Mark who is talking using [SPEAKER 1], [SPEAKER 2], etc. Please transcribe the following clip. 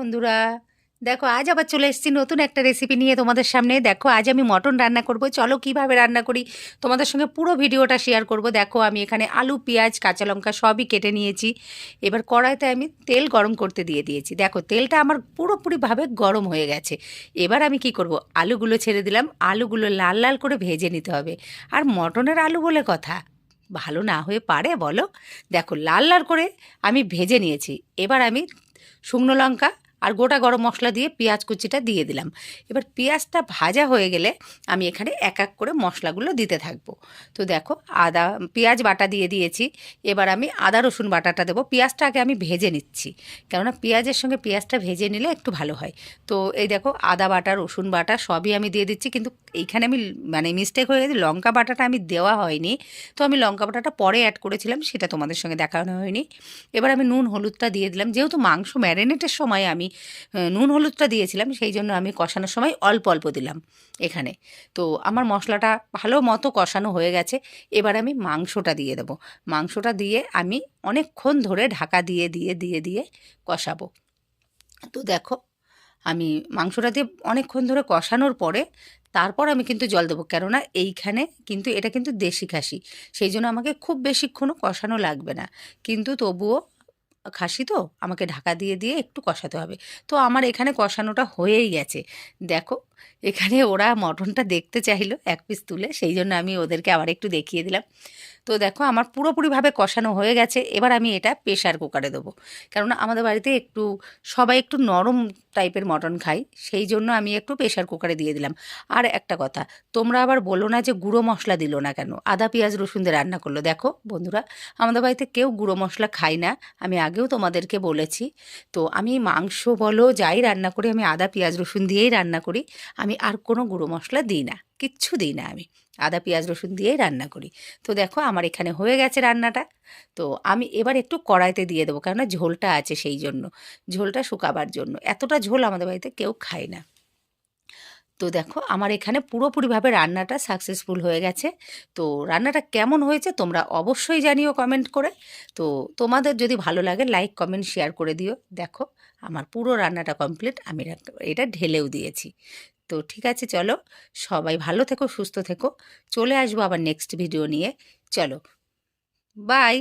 [SPEAKER 1] বন্ধুরা। দেখো, আজ আবার চলে এসেছি নতুন একটা রেসিপি নিয়ে তোমাদের সামনে। দেখো, আজ আমি মটন রান্না করব। চলো, কীভাবে রান্না করি? তোমাদের সঙ্গে পুরো ভিডিওটা শেয়ার করব। দেখো, আমি এখানে আলু, পেঁয়াজ, কাঁচা লঙ্কা সবই কেটে নিয়েছি। এবার কড়াইতে আমি তেল গরম করতে দিয়ে দিয়েছি। দেখো, তেলটা আমার পুরোপুরিভাবে গরম হয়ে গেছে। এবার আমি কি করব? আলুগুলো ছেড়ে দিলাম। আলুগুলো লাল লাল করে ভেজে নিতে হবে। আর মটনের আলু বলে কথা। ভালো না হয়ে পারে, বলো? দেখো, লাল লাল করে আমি ভেজে নিয়েছি। এবার আমি শুকনো লঙ্কা আর গোটা গরম মশলা দিয়ে পেঁয়াজ কুচিটা দিয়ে দিলাম। এবার পেঁয়াজটা ভাজা হয়ে গেলে আমি এখানে এক এক করে মশলাগুলো দিতে থাকব। তো দেখো, আদা, পেঁয়াজ বাটা দিয়ে দিয়েছি। এবার আমি আদা, রসুন বাটাটা দেবো। পেঁয়াজটা আগে আমি ভেজে নিচ্ছি। কেননা পেঁয়াজের সঙ্গে পেঁয়াজটা ভেজে নিলে একটু ভালো হয়। তো এই দেখো, আদা বাটা, রসুন বাটা সবই আমি দিয়ে দিচ্ছি। কিন্তু এইখানে আমি মানে মিস্টেক হয়ে গেছে, লঙ্কা বাটাটা আমি দেওয়া হয়নি। তো আমি লঙ্কা বাটাটা পরে অ্যাড করেছিলাম, সেটা তোমাদের সঙ্গে দেখানো হয়নি। এবার আমি নুন, হলুদটা দিয়ে দিলাম। যেহেতু মাংস ম্যারিনেটের সময় আমি নুন হলুদটা দিয়েছিলাম, সেই জন্য আমি কষানোর সময় অল্প অল্প দিলাম এখানে। তো আমার মশলাটা ভালো মতো কষানো হয়ে গেছে, এবার আমি মাংসটা দিয়ে দেবো। মাংসটা দিয়ে আমি অনেকক্ষণ ধরে ঢাকা দিয়ে দিয়ে দিয়ে দিয়ে কষাবো। তো দেখো, আমি মাংসটা দিয়ে অনেকক্ষণ ধরে কষানোর পরে তারপর আমি কিন্তু জল দেবো, কেননা এইখানে কিন্তু এটা কিন্তু দেশি খাসি, সেই জন্য আমাকে খুব বেশিক্ষণও কষানো লাগবে না। কিন্তু তবুও খাসি তো, আমাকে ঢাকা দিয়ে দিয়ে একটু কষাতে হবে। তো আমার এখানে কষানোটা হয়েই গেছে। দেখো এখানে ওরা মটনটা দেখতে চাইলো এক পিস তুলে, সেই জন্য আমি ওদেরকে আবার একটু দেখিয়ে দিলাম। তো দেখো আমার পুরোপুরিভাবে কষানো হয়ে গেছে, এবার আমি এটা প্রেশার কুকারে দেবো। কেননা আমাদের বাড়িতে একটু, সবাই একটু নরম টাইপের মটন খাই সেই জন্য আমি একটু প্রেশার কুকারে দিয়ে দিলাম। আর একটা কথা, তোমরা আবার বলো না যে গুঁড়ো মশলা দিল না কেন? আদা, পেঁয়াজ, রসুন দিয়ে রান্না করল। দেখো বন্ধুরা, আমাদের বাড়িতে কেউ গুঁড়ো মশলা খায় না, আমি আগেও তোমাদেরকে বলেছি। তো আমি মাংস বলো, যাই রান্না করি, আমি আদা, পেঁয়াজ, রসুন দিয়েই রান্না করি। আমি আর কোনো গুঁড়ো মশলা দিই না, কিচ্ছু দিই না আমি। আদা, পেঁয়াজ, রসুন দিয়েই রান্না করি। তো দেখো আমার এখানে হয়ে গেছে রান্নাটা। তো আমি এবার একটু কড়াইতে দিয়ে দেবো, কেননা ঝোলটা আছে সেই জন্য। ঝোলটা শুকাবার জন্য। এতটা ঝোল আমাদের বাড়িতে কেউ খায় না। তো দেখো আমার এখানে পুরোপুরিভাবে রান্নাটা সাকসেসফুল হয়ে গেছে। তো রান্নাটা কেমন হয়েছে তোমরা অবশ্যই জানিও কমেন্ট করে। তো তোমাদের যদি ভালো লাগে লাইক কমেন্ট শেয়ার করে দিও। দেখো আমার পুরো রান্নাটা কমপ্লিট আমি এটা ঢেলেও দিয়েছি। তো ঠিক আছে, চলো। সবাই ভালো থেকো, সুস্থ থেকো। চলে আসব আবার নেক্সট ভিডিও নিয়ে। চলো। বাই